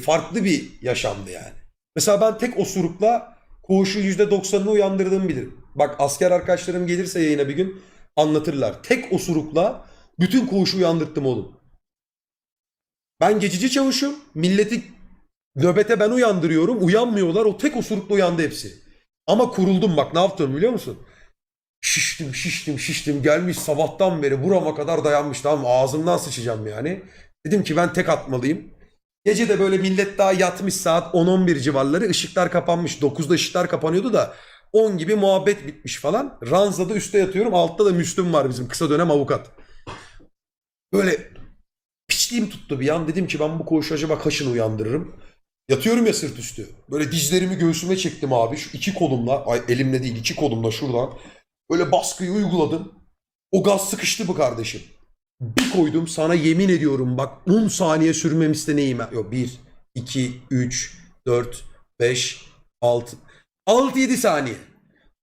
Farklı bir yaşamdı yani. Mesela ben tek osurukla koğuşun %90'ını uyandırdığımı bilirim. Bak asker arkadaşlarım gelirse yayına bir gün anlatırlar. Tek osurukla bütün koğuşu uyandırttım oğlum. Ben geçici çavuşum. Milleti nöbete ben uyandırıyorum. Uyanmıyorlar. O tek osurukla uyandı hepsi. Ama kuruldum bak ne yaptım biliyor musun? Şiştim şiştim şiştim gelmiş sabahtan beri burama kadar dayanmış tamam ağzımdan sıçacağım yani. Dedim ki ben tek atmalıyım. Gece de böyle millet daha yatmış saat 10-11 civarları ışıklar kapanmış. 9'da ışıklar kapanıyordu da 10 gibi muhabbet bitmiş falan. Ranzada üstte yatıyorum altta da Müslüm var bizim kısa dönem avukat. Böyle piçliğim tuttu bir an. Dedim ki ben bu koğuşu acaba kaşını uyandırırım. Yatıyorum ya sırt üstü. Böyle dizlerimi göğsüme çektim abi. Şu iki kolumla, ay elimle değil iki kolumla şuradan. Böyle baskıyı uyguladım. O gaz sıkıştı bu kardeşim. Bir koydum sana yemin ediyorum bak 10 saniye sürmemişte neyim? Yok 1, 2, 3, 4, 5, 6. 6-7 saniye.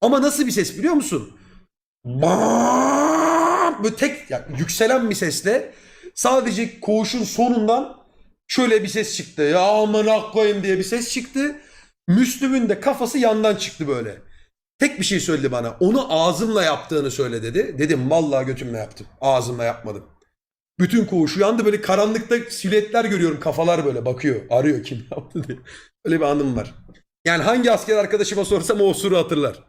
Ama nasıl bir ses biliyor musun? Baaap! Böyle tek yani yükselen bir sesle sadece koğuşun sonundan şöyle bir ses çıktı. Ya aman koyayım diye bir ses çıktı. Müslüm'ün de kafası yandan çıktı böyle. Tek bir şey söyledi bana. Onu ağzımla yaptığını söyle dedi. Dedim vallahi götümle yaptım. Ağzımla yapmadım. Bütün koğuş uyandı böyle karanlıkta silüetler görüyorum. Kafalar böyle bakıyor. Arıyor kim yaptı diye. Öyle bir anım var. Yani hangi asker arkadaşıma sorsam o osuru hatırlar.